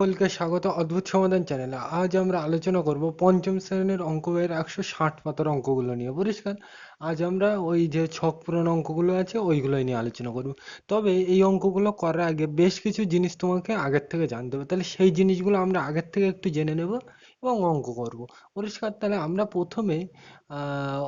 সকলকে স্বাগত, অদ্ভুত সমাধান চ্যানেলে। আজ আমরা আলোচনা করব পঞ্চম শ্রেণির অঙ্ক বইয়ের একশো ষাট পাতার অঙ্কগুলো নিয়ে। পরিষ্কার? আজ আমরা ওই যে ছক পূরণ অঙ্কগুলো আছে, ওইগুলোই নিয়ে আলোচনা করব। তবে এই অঙ্কগুলো করার আগে বেশ কিছু জিনিস তোমাকে আগের থেকে জানতে হবে। তাহলে সেই জিনিসগুলো আমরা আগের থেকে একটু জেনে নেব। এবং অঙ্ক করব। পরিষ্কার তাহলে আমরা প্রথমে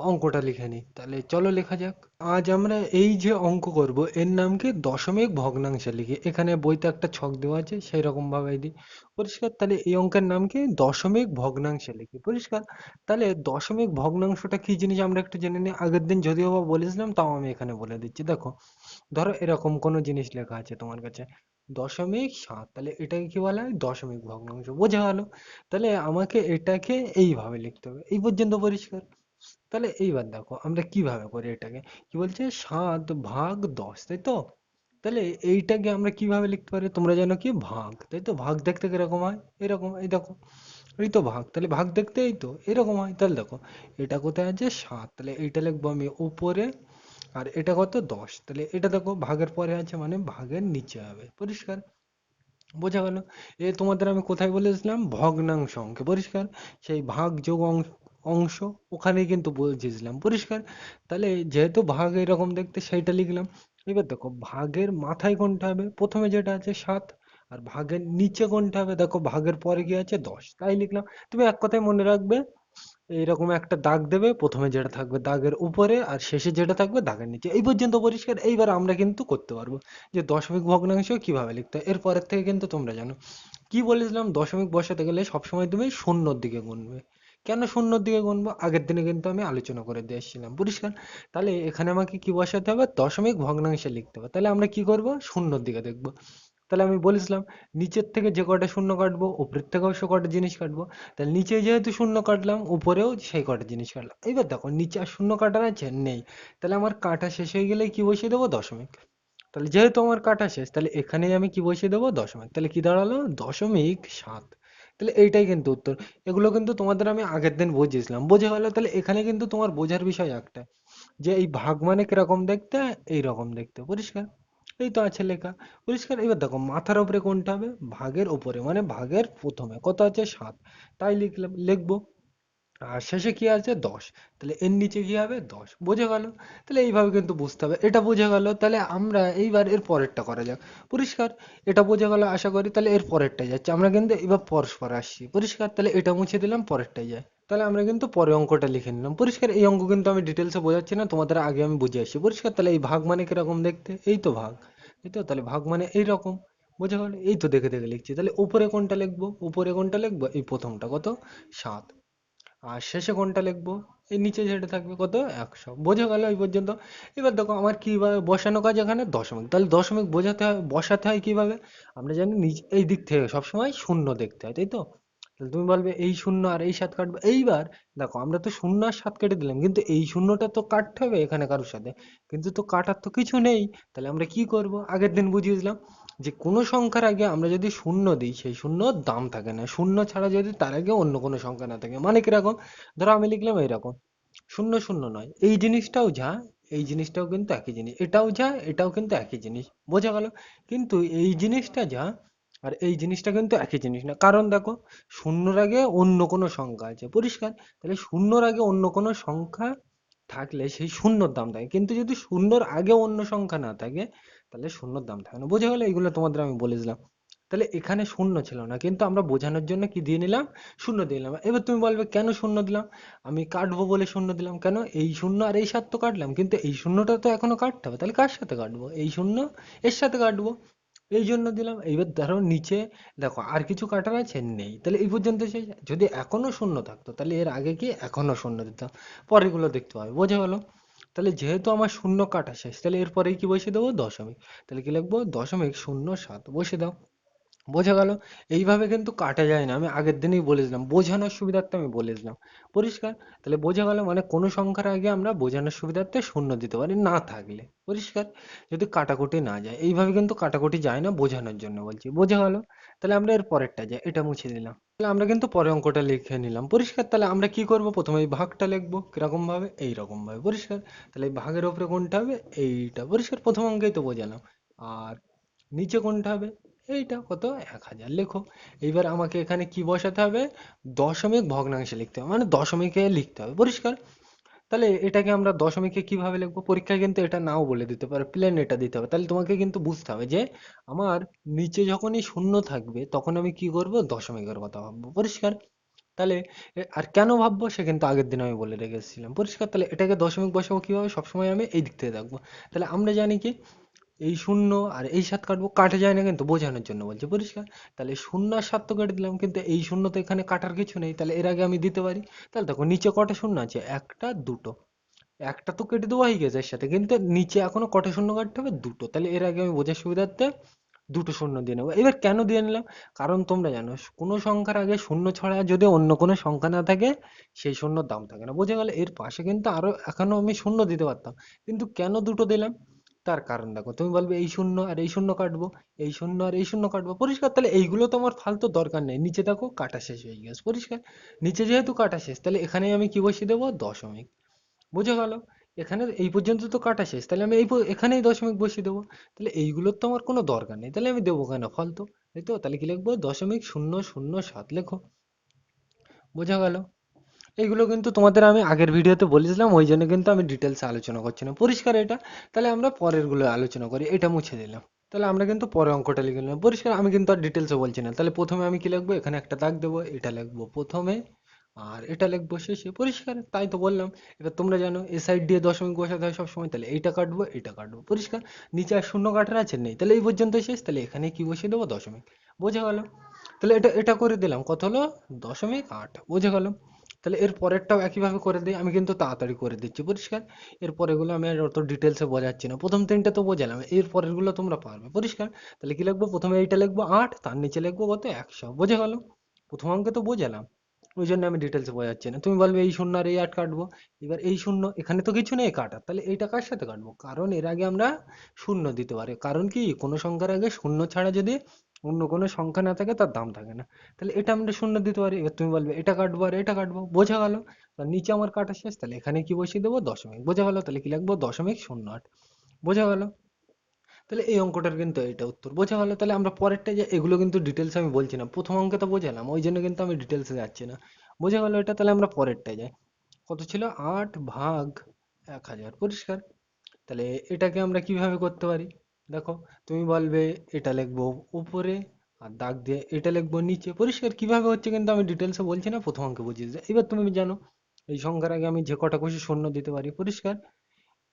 অঙ্কটা লিখে নিই। তাহলে চলো লেখা যাক। আজ আমরা এই যে অঙ্ক করব, এর নাম কি দশমিক ভগ্নাংশে লিখি। এখানে বইতে একটা ছক দেওয়া আছে সেই রকম ভাবে দিই। পরিষ্কার? তাহলে এই অঙ্কের নাম কি দশমিক ভগ্নাংশে লিখি। পরিষ্কার? তাহলে দশমিক ভগ্নাংশটা কি জিনিস আমরা একটু জেনে নিই? আগের দিন যদিও বা বলেছিলাম, তাও আমি এখানে বলে দিচ্ছি। দেখো, ধরো এরকম কোনো জিনিস লেখা আছে তোমার কাছে। দশমিক সাত। তাহলে এটাকে কি বলা? হয় দশমিক ভগ্নাংশ। বোঝা গেল? তাহলে আমাকে এটাকে এইভাবে লিখতে হবে। এই পর্যন্ত পরিষ্কার? তাহলে এইবার দেখো, আমরা কীভাবে করি এটাকে? কি বলছে? সাত ভাগ দশ, তাই তো? তাহলে এইটাকে আমরা কীভাবে লিখতে পারি? তোমরা জানো কি? ভাগ, তাই তো? ভাগ দেখতে কীরকম হয়? এরকম, এই দেখো। এই তো ভাগ, তাহলে ভাগ দেখতে এই তো? এরকম হয়। তাহলে দেখো, এটা কোথায় আছে? সাত। তাহলে এইটা লিখব আমি উপরে আর এটা কত? দশ। তাহলে এটা দেখো, ভাগের পরে আছে মানে ভাগের নিচে হবে। পরিষ্কার? বোঝা গেল? এ তোমাদের আমি কোথায় বলেছিলাম? ভগ্নাংশ অঙ্কে, পরিষ্কার? সেই ভাগ যোগ অংশ অংশ ওখানেই কিন্তু বুঝেছিলাম পরিষ্কার? তাহলে যেহেতু ভাগ এরকম দেখতে, সেইটা লিখলাম। এবার দেখো, ভাগের মাথায় কোনটা হবে? প্রথমে যেটা আছে সাত, আর ভাগের নিচে কোনটা হবে? দেখো, ভাগের পরে কি আছে? দশ। তাই লিখলাম। তুমি এক কথায় মনে রাখবে এইরকম একটা দাগ দেবে, প্রথমে যেটা থাকবে দাগের উপরে আর শেষে যেটা থাকবে দাগের নিচে। এই পর্যন্ত পরিষ্কার, এইবার আমরা কিন্তু করতে পারব। যে দশমিক ভগ্নাংশ কীভাবে লিখতে হয়? এরপরের থেকে কিন্তু তোমরা জানো। কি বলেছিলাম? দশমিক বসাতে গেলে সবসময় তুমি শূন্যর দিকে গুনবে। কেন শূন্যর দিকে গুনবো? আগের দিনে কিন্তু আমি আলোচনা করে দিয়ে এসেছিলাম পরিষ্কার? তাহলে এখানে আমাকে কি বসাতে হবে? দশমিক ভগ্নাংশে লিখতে হবে। তাহলে আমরা কি করব? শূন্যর দিকে দেখব। তাহলে আমি বলেছিলাম, নিচের থেকে যে কটা শূন্য কাটবো, উপরের থেকেও সে কটা জিনিস কাটবো, তাহলে নিচে যেহেতু শূন্য কাটলাম, উপরেও সেই কটা জিনিস কাটলাম। এবার দেখো, নিচে আর শূন্য কাটার আছে? নেই। তাহলে আমার কাটা শেষ হয়ে গেলে কি বসিয়ে দেবো? দশমিক। তাহলে যেহেতু আমার কাটা শেষ, তাহলে এখানেই আমি কি বসিয়ে দেবো? দশমিক। তাহলে কি দাঁড়াল? দশমিক সাত। তাহলে এইটাই কিন্তু উত্তর। এগুলো কিন্তু তোমাদের আমি আগের দিন বুঝিয়েছিলাম। বোঝা গেলো তাহলে এখানে কিন্তু তোমার বোঝার বিষয় একটা। যে এই ভাগ মানে কীরকম দেখতে? এইরকম দেখতে। পরিষ্কার? এই তো আছে লেখা। পরিষ্কার, এবার দেখো মাথার উপরে কোনটা হবে? ভাগের উপরে মানে ভাগের প্রথমে। কত আছে? সাত। তাই লিখলাম, লিখব। আর শেষে কি আছে? দশ। তাহলে এর নিচে কি হবে? দশ। বোঝা গেল? তাহলে এইভাবে কিন্তু বুঝতে হবে। এটা বোঝা গেল, তাহলে আমরা এইবার এর পরেরটা করা যাক। পরিষ্কার? এটা বোঝা গেল, আশা করি। তাহলে এর পরেরটাই যাচ্ছে। আমরা কিন্তু এবার পরস্পর আসছি। পরিষ্কার? তাহলে এটা মুছে দিলাম, পরেরটাই যায়। তাহলে আমরা কিন্তু পরে অঙ্কটা লিখে নিলাম। পরিষ্কার, এই অঙ্ক কিন্তু আমি ডিটেলসে বোঝাচ্ছি না, তোমাদের আগে আমি বুঝে আসছি পরিষ্কার, তাহলে এই ভাগ মানে কীরকম দেখতে? এই তো ভাগ। এই তো, তাহলে ভাগ মানে এইরকম। বোঝা গেল? এই তো দেখে দেখে লিখছি। তাহলে উপরে কোনটা লিখব? উপরে কোনটা লিখব? এই প্রথমটা কত? সাত। আর শেষে কোনটা লিখব? এই নিচে যেটা থাকবে কত? একশো। বোঝা গেল এই পর্যন্ত? এবার দেখো, আমার কীভাবে বসানো কাজ এখানে? দশমিক। তাহলে দশমিক বোঝাতে হয়, বসাতে হয় কীভাবে? আমরা জানি নিচ, এই দিক থেকে সবসময় শূন্য দেখতে হয়, তাই তো? তুমি বলবে এই শূন্য আর এই সাত কাটবে। এইবার দেখো, আমরা তো শূন্য আর সাত কেটে দিলাম, কিন্তু এই শূন্যটা তো কাটতে হবে এখানে কারোর সাথে। কিন্তু তো কাটার তো কিছু নেই। তাহলে আমরা কি করব? আগের দিন বুঝিয়েছিলাম যে কোনো সংখ্যার আগে আমরা যদি শূন্য দিই, সেই শূন্যর দাম থাকে না। শূন্য ছাড়া যদি তার আগে অন্য কোনো সংখ্যা না থাকে। মানে কীরকম? ধরো আমি লিখলাম এইরকম, শূন্য শূন্য নয়। এই জিনিসটাও যা, এই জিনিসটাও কিন্তু একই জিনিস। এটাও যা, এটাও কিন্তু একই জিনিস। বোঝা গেল? কিন্তু এই জিনিসটা যা আর এই জিনিসটা কিন্তু একই জিনিস না। কারণ দেখো, শূন্যর আগে অন্য কোনো সংখ্যা আছে, পরিষ্কার? তাহলে শূন্যর আগে অন্য কোনো সংখ্যা থাকলে সেই শূন্যর দাম থাকে। কিন্তু যদি শূন্যর আগে অন্য সংখ্যা না থাকে, তাহলে শূন্যর দাম থাকে না। বোঝা গেল এগুলো তোমাদের আমি বলেছিলাম তাহলে এখানে শূন্য ছিল না, কিন্তু আমরা বোঝানোর জন্য কি দিয়ে নিলাম? শূন্য দিয়ে নিলাম। এবার তুমি বলবে, কেন শূন্য দিলাম? আমি কাটবো বলে শূন্য দিলাম। কেন? এই শূন্য আর এই সাত তো কাটলাম, কিন্তু এই শূন্যটা তো এখনও কাটতে হবে। তাহলে কার সাথে কাটবো? এই শূন্য এর সাথে কাটবো। এই জন্য দিলাম। এইবার ধরো নিচে দেখো আর কিছু কাটার আছে? নেই। তাহলে এই পর্যন্ত শেষ। যদি এখনও শূন্য থাকতো, তাহলে এর আগে কি এখনও শূন্য দিতাম? পরেগুলো দেখতে হবে। বোঝা গেলো? তাহলে যেহেতু আমার শূন্য কাটা শেষ, তাহলে এরপরেই কি বসিয়ে দেবো? দশমিক। তাহলে কি লিখব? দশমিক শূন্য সাত। বসে দাও। বোঝা গেল? এইভাবে কিন্তু কাটা যায় না। আমি আগের দিনই বলেছিলাম, বোঝানোর সুবিধার্থে আমি বলেছিলাম। পরিষ্কার? তাহলে বোঝা গেল মানে কোনো সংখ্যার আগে আমরা বোঝানোর সুবিধার্থে শূন্য দিতে পারি, না থাকলে। পরিষ্কার? যদি কাটাকুটি না যায়। এইভাবে কিন্তু কাটাকুটি যায় না বোঝানোর জন্য বলছি। বোঝা গেল? তাহলে আমরা এর পরেরটা যাই এটা মুছে দিলাম। তাহলে আমরা কিন্তু পরে অঙ্কটা লিখে নিলাম। পরিষ্কার? তাহলে আমরা কি করব? প্রথমে এই ভাগটা লিখব কীরকম ভাবে এইরকম ভাবে পরিষ্কার? তাহলে এই ভাগের উপরে কোনটা হবে? এইটা। পরিষ্কার? প্রথম অঙ্কেই তো বোঝালাম। আর নিচে কোনটা হবে? এইটা কত এক হাজার। লেখো, এইবার আমাকে এখানে কি বসাতে হবে? দশমিক ভগ্নাংশে লিখতে হবে মানে দশমিকে লিখতে হবে, পরিষ্কার? তাহলে এটাকে আমরা দশমিকে কীভাবে লিখব? পরীক্ষায় কিন্তু এটা নাও বলে দিতে পারে, প্লেন এটা দিতে হবে। তাহলে তোমাকে কিন্তু বুঝতে হবে যে আমার নিচে যখনই শূন্য থাকবে, তখন আমি কি করব? দশমিকের কথা ভাববো, পরিষ্কার? তাহলে আর কেন ভাববো? সে কিন্তু আগের দিন আমি বলে রেখেছিলাম, পরিষ্কার? তাহলে এটাকে দশমিক বসাবো কীভাবে? সবসময় আমি এই দিক থেকে দেখব। তাহলে আমরা জানি কি? এই শূন্য আর এই সাত কাটবো, কাটা যায় না কিন্তু বোঝানোর জন্য বলছে, পরিষ্কার? তাহলে শূন্য আর সাত তো কেটে দিলাম, কিন্তু এই শূন্য তো এখানে কাটার কিছু নেই, তাহলে এর আগে আমি দিতে পারি। তাহলে দেখো, নিচে কটা শূন্য আছে? একটা, দুটো। একটা তো কেটে দেওয়া হয়ে গেছে এর সাথে, কিন্তু নিচে এখনও কটা শূন্য কাটতে হবে? দুটো। তাহলে এর আগে আমি বোঝার সুবিধার্থে দুটো শূন্য দিয়ে নেব। এবার কেন দিয়ে নিলাম? কারণ তোমরা জানো, কোনো সংখ্যার আগে শূন্য ছাড়া যদি অন্য কোনো সংখ্যা না থাকে, সেই শূন্যর দাম থাকে না। বোঝা গেল, এর পাশে কিন্তু আরও এখনও আমি শূন্য দিতে পারতাম। কিন্তু কেন দুটো দিলাম? তার কারণ দেখো, তুমি বলবে এই শূন্য আর এই শূন্য কাটবো, এই শূন্য আর এই শূন্য কাটবো, পরিষ্কার? তাহলে এইগুলো তো আমার ফালতু দরকার নেই। নিচে দেখো কাটা শেষ হয়ে গেছে, পরিষ্কার? নিচে যেহেতু কাটা শেষ, তাহলে এখানে আমি কি বসিয়ে দেবো? দশমিক। বুঝে গেল? এখানে এই পর্যন্ত তো কাটা শেষ, তাহলে আমি এই এখানেই দশমিক বসিয়ে দেবো। তাহলে এইগুলোর তো আমার কোনো দরকার নেই, তাহলে আমি দেবো কেন? ফালতু, তাই তো? তাহলে কি লিখব? দশমিক শূন্য শূন্য সাত লেখো। বোঝা গেল? এইগুলো কিন্তু তোমাদের আমি আগের ভিডিওতে বলেছিলাম, ওই জন্য কিন্তু আমি ডিটেলসে আলোচনা করছি না। পরিষ্কার এটা। তাহলে আমরা পরেরগুলো আলোচনা করি, এটা মুছে দিলাম। তাহলে আমরা কিন্তু পরে অঙ্কটা লিখে নিলাম। পরিষ্কার, আমি কিন্তু আর ডিটেলসে বলছি না। তাহলে প্রথমে আমি কি লিখব? এখানে একটা দাগ দেবো, এটা লিখব প্রথমে, আর এটা লিখব শেষে। পরিষ্কার, তাই তো বললাম। এবার তোমরা জানো, এ সাইড দিয়ে দশমিক বসাতে হয় সবসময়, তাহলে এইটা কাটবো এটা কাটবো। পরিষ্কার, নিচে আর শূন্য কাটার আছে নেই। তাহলে এই পর্যন্ত শেষ, তাহলে এখানে কি বসিয়ে দেবো? দশমিক। বোঝা গেল। তাহলে এটা এটা করে দিলাম। কত হলো? দশমিক আট। বোঝা গেল। তাহলে এর পরেরটাও একইভাবে করে দিই, আমি কিন্তু তাড়াতাড়ি করে দিচ্ছি, পরিষ্কার? এর পরেরগুলো আমি আর অত ডিটেলসে বোঝাচ্ছি না। প্রথম তিনটে তো বোঝালাম, এর পরেরগুলো তোমরা পারবে, পরিষ্কার? তাহলে কি লিখব? প্রথমে এইটা লিখব আট, তার নিচে লিখব কত? একশো, বোঝা গেল? প্রথম অঙ্কে তো বোঝালাম, ওই জন্য আমি ডিটেলসে বোঝাচ্ছি না। তুমি বলবে এই শূন্য আর এই আট কাটবো, এবার এই শূন্য, এখানে তো কিছু নেই কাটার, তাহলে এইটা কার সাথে কাটবো? কারণ এর আগে আমরা শূন্য দিতে পারি, কারণ কি? কোনো সংখ্যার আগে শূন্য ছাড়া যদি অন্য কোনো সংখ্যা না থাকে, তার দাম থাকে না। তাহলে এটা আমরা শূন্য দিতে পারি। এবার তুমি বলবে, এটা কাটবো আর এটা কাটবো। বোঝা গেল। নিচে আমার কাটা শেষ। তাহলে এখানে কি বসিয়ে দেবো? দশমিক। বোঝা গেল? তাহলে কি লিখব? দশমিক শূন্য আট। বোঝা গেল? তাহলে এই অঙ্কটার কিন্তু এটা উত্তর। বোঝা গেল? তাহলে আমরা পরেরটা যে, এগুলো কিন্তু ডিটেলস আমি বলছি না। প্রথম অঙ্কে তো বোঝালাম, ওই জন্য কিন্তু আমি ডিটেলসে যাচ্ছি না। বোঝা গেল এটা? তাহলে আমরা পরেরটায় যাই। কত ছিল? আট ভাগ এক হাজার। পরিষ্কার? তাহলে এটাকে আমরা কীভাবে করতে পারি? দেখো, তুমি বলবে এটা লিখব উপরে আর দাগ দিয়ে এটা লিখব নিচে। পরিষ্কার কীভাবে হচ্ছে কিন্তু আমি ডিটেলসে বলছি না, প্রথম অঙ্কে বুঝিয়ে দিচ্ছি। এবার তুমি জানো, এই সংখ্যার আগে আমি যে কটা খুশি শূন্য দিতে পারি, পরিষ্কার?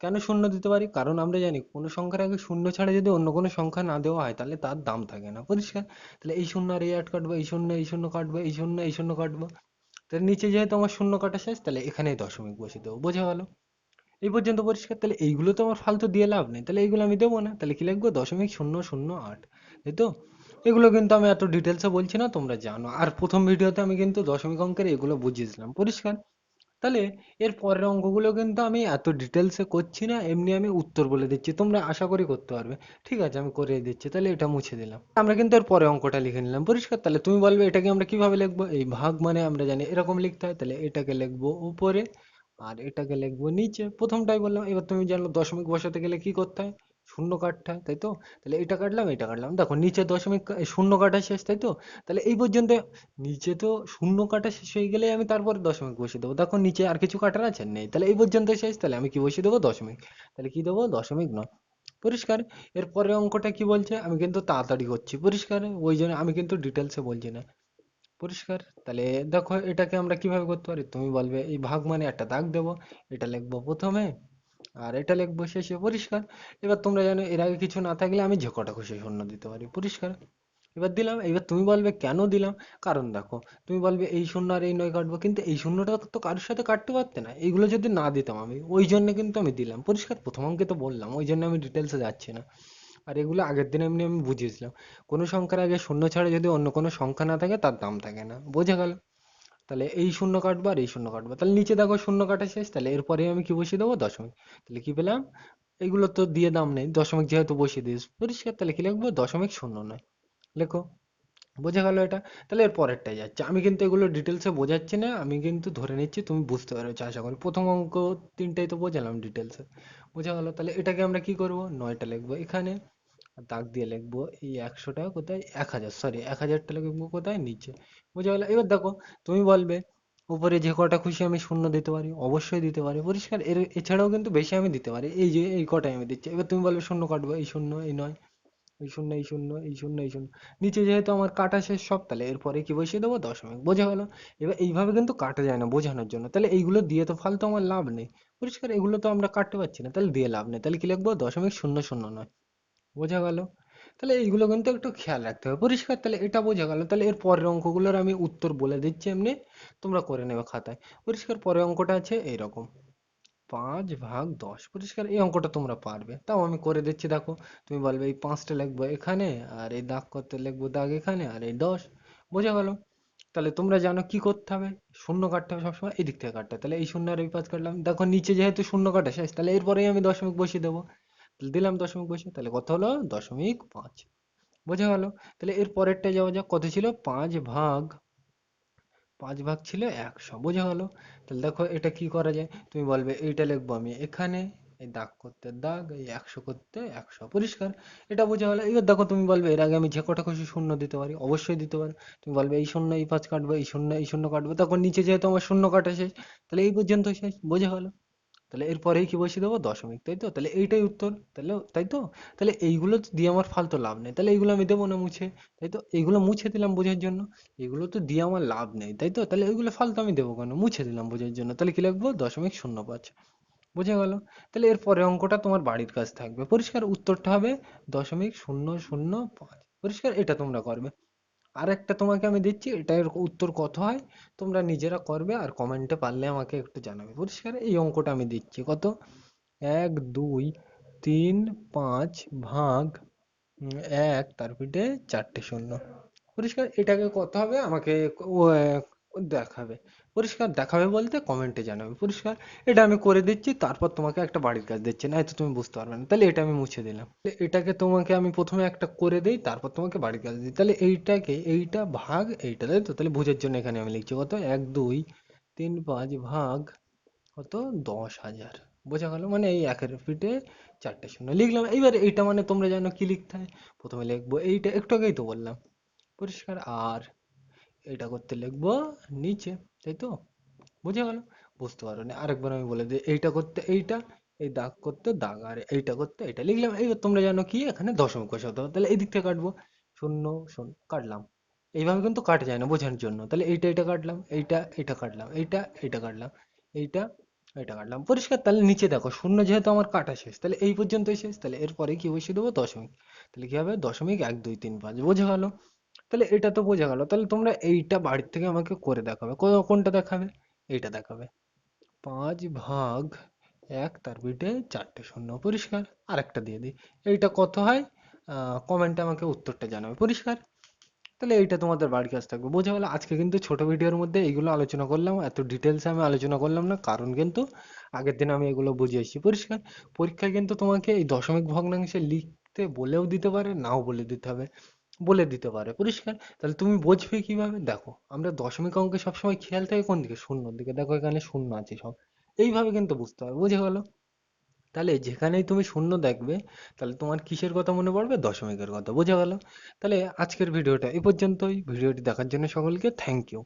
কেন শূন্য দিতে পারি? কারণ আমরা জানি কোনো সংখ্যার আগে শূন্য ছাড়া যদি অন্য কোনো সংখ্যা না দেওয়া হয়, তাহলে তার দাম থাকে না। পরিষ্কার? তাহলে এই শূন্য আর এই আট কাটবো, এই শূন্য এই শূন্য কাটবো, এই শূন্য এই শূন্য কাটবো। তাহলে নিচে যেহেতু আমার শূন্য কাটা শেষ, তাহলে এখানেই দশমিক বসিয়ে দেবো। বোঝা গেল? এই পর্যন্ত পরিষ্কার। তাহলে এইগুলো তো আমার ফালতু দিয়ে লাভ নেই। তাহলে এইগুলো আমি দেবো না। তাহলে কি লিখব দশমিক শূন্য শূন্য আট। তাই তো? এগুলো কিন্তু আমি এত ডিটেলসে বলছি না, তোমরা জানো। আর প্রথম ভিডিওতে আমি কিন্তু দশমিক অঙ্কের এগুলো বুঝিয়েছিলাম। পরিষ্কার? তাহলে এর পরের অঙ্কগুলো কিন্তু আমি এত ডিটেলসে করছি না, এমনি আমি উত্তর বলে দিচ্ছি। তোমরা আশা করি করতে পারবে। ঠিক আছে, আমি করে দিচ্ছি। তাহলে এটা মুছে দিলাম। আমরা কিন্তু এর পরে অঙ্কটা লিখে নিলাম। পরিষ্কার? তাহলে তুমি বলবে এটাকে আমরা কীভাবে লিখব? এই ভাগ মানে আমরা জানি এরকম লিখতে হয়। তাহলে এটাকে লিখব উপরে। আর এটাকে লিখব নিচে। প্রথমটাই বললাম, এবার তুমি জানো দশমিক বসাতে গেলে কি করতে হয়? শূন্য কাটতে হয়, তাই তো? তাহলে এটা কাটলাম এটা কাটলাম। দেখো, নিচে দশমিক শূন্য কাটা শেষ, তাই তো? তাহলে এই পর্যন্ত নিচে তো শূন্য কাটা শেষ হয়ে গেলে আমি তারপরে দশমিক বসিয়ে দেবো। দেখো, নিচে আর কিছু কাটার আছে? নেই। তাহলে এই পর্যন্ত শেষ, তাহলে আমি কি বসিয়ে দেবো? দশমিক। তাহলে কি দেবো? দশমিক নয়। পরিষ্কার। এর পরের অঙ্কটা কি বলছে? আমি কিন্তু তাড়াতাড়ি করছি। পরিষ্কার। ওই জন্য আমি কিন্তু ডিটেলসে বলছি না। পরিষ্কার। তাহলে দেখো এটাকে আমরা কীভাবে করতে পারি? তুমি বলবে, এই ভাগ মানে একটা দাগ দেবো, এটা লিখব প্রথমে, আর এটা লিখব শেষে পরিষ্কার। এবার তোমরা জানো, এর আগে কিছু না থাকলে আমি যে কটা খুশি শূন্য দিতে পারি? পরিষ্কার। এবার দিলাম, এবার তুমি বলবে, কেন দিলাম? কারণ দেখো, তুমি বলবে, এই শূন্য আর এই নয় কাটবো, কিন্তু এই শূন্যটা তো কারোর সাথে কাটতে পারতে না। এইগুলো যদি না দিতাম আমি, ওই জন্য কিন্তু আমি দিলাম। পরিষ্কার, প্রথম অঙ্কে তো বললাম, ওই জন্য আমি ডিটেলসে যাচ্ছি না। আর এগুলো আগের দিন এমনি আমি বুঝিয়েছিলাম। কোনো সংখ্যার আগে শূন্য ছাড়া যদি অন্য কোনো সংখ্যা না থাকে, তার দাম থাকে না। বোঝা গেল? তাহলে এই শূন্য কাটবো আর এই শূন্য কাটবো। তাহলে নিচে দেখো শূন্য কাটা শেষ, তাহলে এরপরে আমি কি বসিয়ে দেবো? দশমিক। তাহলে কি পেলাম? এগুলো তো দিয়ে দাম নেই। দশমিক যেহেতু বসিয়ে দিস পরিষ্কার। তাহলে কি লিখব? দশমিক শূন্য নয়। লেখো। বোঝা গেল এটা? তাহলে এর পরেরটাই যাচ্ছে। আমি কিন্তু এগুলো ডিটেলসে বোঝাচ্ছি না। আমি কিন্তু ধরে নিচ্ছি, তুমি বুঝতে পেরেছ, আশা করি। প্রথম অঙ্ক তিনটাই তো বোঝালাম ডিটেলসে বোঝা গেল? তাহলে এটাকে আমরা কি করব? নয়টা লিখব এখানে। দাগ দিয়ে লিখব, এই একশো টাকা কোথায়? এক হাজার সরি এক হাজারটা লিখব কোথায়? নিচে। বুঝে গেল? এবার দেখো, তুমি বলবে, উপরে যে কটা খুশি আমি শূন্য দিতে পারি, অবশ্যই দিতে পারি, পরিষ্কার। এর, এছাড়াও কিন্তু বেশি আমি দিতে পারি, এই যে, এই কটাই আমি দিচ্ছি। এবার তুমি বলবে, শূন্য কাটবো, এই শূন্য, এই নয়, এই শূন্য এই শূন্য এই শূন্য এই শূন্য। নিচে যেহেতু আমার কাটা শেষ সব, তাহলে এরপরে কি বসিয়ে দেবো? দশমিক বোঝা গেল? এবার এইভাবে কিন্তু কাটা যায় না বোঝানোর জন্য। তাহলে এইগুলো দিয়ে তো ফালতু আমার লাভ নেই। পরিষ্কার, এগুলো তো আমরা কাটতে পারছি না, তাহলে দিয়ে লাভ নেই। তাহলে কি লিখব? দশমিক শূন্য শূন্য নয়। বোঝা গেল। তাহলে এইগুলো কিন্তু একটু খেয়াল রাখতে হবে। পরিষ্কার, তাহলে এটা বোঝা গেল। তাহলে এর পরের অঙ্কগুলোর আমি উত্তর বলে দিচ্ছি এমনি। তোমরা করে নেবে খাতায়। পরিষ্কার, পরের অঙ্কটা আছে এইরকম। পাঁচ ভাগ দশ। পরিষ্কার, এই অঙ্কটা তোমরা পারবে। তাও আমি করে দিচ্ছি, দেখো। তুমি বলবে, এই পাঁচটা লিখব এখানে আর এই দাগ করতে লিখব দাগ এখানে আর এই দশ। বোঝা গেল। তাহলে তোমরা জানো কি করতে হবে? শূন্য কাটতে হবে সবসময় এই দিক থেকে কাটতে। হবে। তাহলে এই শূন্য আর এই পাঁচ কাটলাম দেখো নিচে যেহেতু শূন্য কাটা শেষ, তাহলে এরপরেই আমি দশমিক বসিয়ে দেবো। দিলাম দশমিক বসে, তাহলে কত হলো? দশমিক পাঁচ। বোঝা গেল? তাহলে এর পরেরটা যাওয়া যাক, কত ছিল? পাঁচ ভাগ পাঁচ ভাগ ছিল একশো। বোঝা গেল? তাহলে দেখো এটা কি করা যায়? তুমি বলবে, এইটা লিখব আমি এখানে, এই দাগ করতে দাগ, এই একশো করতে একশো। পরিষ্কার? এটা বোঝা গেল? এবার দেখো তুমি বলবে, এর আগে আমি যে কটা খুশি শূন্য দিতে পারি, অবশ্যই দিতে পারি। তুমি বলবে, এই শূন্য, এই পাঁচ কাটবো, এই শূন্য এই শূন্য কাটবো। তখন নিচে যেহেতু আমার শূন্য কাটা শেষ, তাহলে এই পর্যন্ত শেষ, বোঝা গেল? তাহলে এরপরেই কি বসিয়ে দেবো? দশমিক, তাই তো? তাহলে এইটাই উত্তর, তাহলে, তাই তো? তাহলে এইগুলো দিয়ে আমার ফালতু লাভ নেই। তাহলে এইগুলো আমি দেবো না মুছে, তাই তো? এইগুলো মুছে দিলাম বোঝার জন্য। এগুলো তো দিয়ে আমার লাভ নেই, তাই তো? তাহলে ওইগুলো ফালতু আমি দেবো কেন? মুছে দিলাম বোঝার জন্য। তাহলে কি লিখব? দশমিক শূন্য পাঁচ। বোঝা গেল? তাহলে এর পরের অঙ্কটা তোমার বাড়ির কাজ থাকবে। পরিষ্কার উত্তরটা হবে দশমিক শূন্য শূন্য পাঁচ। পরিষ্কার? এটা তোমরা করবে। আর একটা তোমাকে আমি দিচ্ছি, এটার উত্তর কত হয়? তোমরা নিজেরা করবে আর কমেন্টে পারলে আমাকে একটু জানাবে। পরিষ্কার, এই অঙ্কটা আমি দিচ্ছি। কত? এক, দুই, তিন, পাঁচ ভাগ এক, তার পিঠে চারটে শূন্য। পরিষ্কার, এটাকে কত হবে? আমাকে দেখাবে। পরিষ্কার দেখাবে বলতে কমেন্টে জানাবে। পরিষ্কার, এটা আমি করে দিচ্ছি, তারপর তোমাকে একটা বাড়ির কাজ দিচ্ছি না তো তুমি বুঝতে পারবে না। তাহলে এটা আমি মুছে দিলাম। এটাকে তোমাকে আমি প্রথমে একটা করে দিই, তারপর তোমাকে বাড়ির কাজ দিই। তাহলে এইটাকে, এইটা ভাগ, এইটা, তাই তো? তাহলে বোঝার জন্য এখানে আমি লিখছি কত? এক, দুই, তিন, পাঁচ ভাগ কত? দশ হাজার। বোঝা গেল? মানে এই একের ফিটে চারটে শূন্য। লিখলাম, এইবার এইটা মানে তোমরা জানো কি লিখতে হয়? প্রথমে লিখব, এইটা একটু আগেই তো বললাম। পরিষ্কার, আর এটা করতে লিখব নিচে, তাই তো? বুঝে গেল? বুঝতে পারো না? আরেকবার আমি বলে দিই, এইটা করতে এইটা, এই দাগ করতে দাগ, আর এইটা করতে এটা লিখলাম। এইবার তোমরা জানো কি? এখানে দশমিক বসাতে হবে। তাহলে এই দিক থেকে কাটবো। শূন্য শূন্য, কাটলাম। এইভাবে কিন্তু কাটা যায় না বোঝানোর জন্য। তাহলে এইটা এটা কাটলাম, এইটা এটা কাটলাম, এইটা এইটা কাটলাম, এইটা এটা কাটলাম। পরিষ্কার? তাহলে নিচে দেখো, শূন্য যেহেতু আমার কাটা শেষ, তাহলে এই পর্যন্তই শেষ। তাহলে এরপরে কি বসিয়ে দেবো? দশমিক। তাহলে কি হবে? দশমিক এক, দুই, তিন, পাঁচ, বোঝা গেল? তাহলে এটা তো বোঝা গেল। তাহলে তোমরা এইটা বাড়ির থেকে আমাকে করে দেখাবে। কোনটা দেখাবে? এইটা দেখাবে। পাঁচ ভাগ এক তার পিঠে চারটে শূন্য, পরিষ্কার। আরেকটা দিয়ে দিই। এইটা কত হয়? কমেন্টে আমাকে উত্তরটা জানাবে। পরিষ্কার? তাহলে এইটা তোমাদের বাড়ির কাজ থাকবে। বোঝা গেল, আজকে কিন্তু ছোট ভিডিওর মধ্যে এইগুলো আলোচনা করলাম। এত ডিটেলসে আমি আলোচনা করলাম না। কারণ কিন্তু আগের দিন আমি এগুলো বুঝিয়েছি পরিষ্কার? পরীক্ষায় কিন্তু তোমাকে এই দশমিক ভগ্নাংশে লিখতে বলেও দিতে পারে, নাও বলে দিতে হবে। বলে দিতে পারে। পরিষ্কার? তাহলে তুমি বুঝবে কীভাবে? দেখো, আমরা দশমিক অঙ্কে সবসময় খেয়াল থাকে কোন দিকে? শূন্যর দিকে। দেখো, এখানে শূন্য আছে সব। এইভাবে কিন্তু বুঝতে হবে। বুঝে গেল? তাহলে যেখানেই তুমি শূন্য দেখবে, তাহলে তোমার কিসের কথা মনে পড়বে? দশমিকের কথা। বোঝা গেল? তাহলে আজকের ভিডিওটা এই পর্যন্তই। ভিডিওটি দেখার জন্য সকলকে থ্যাংক ইউ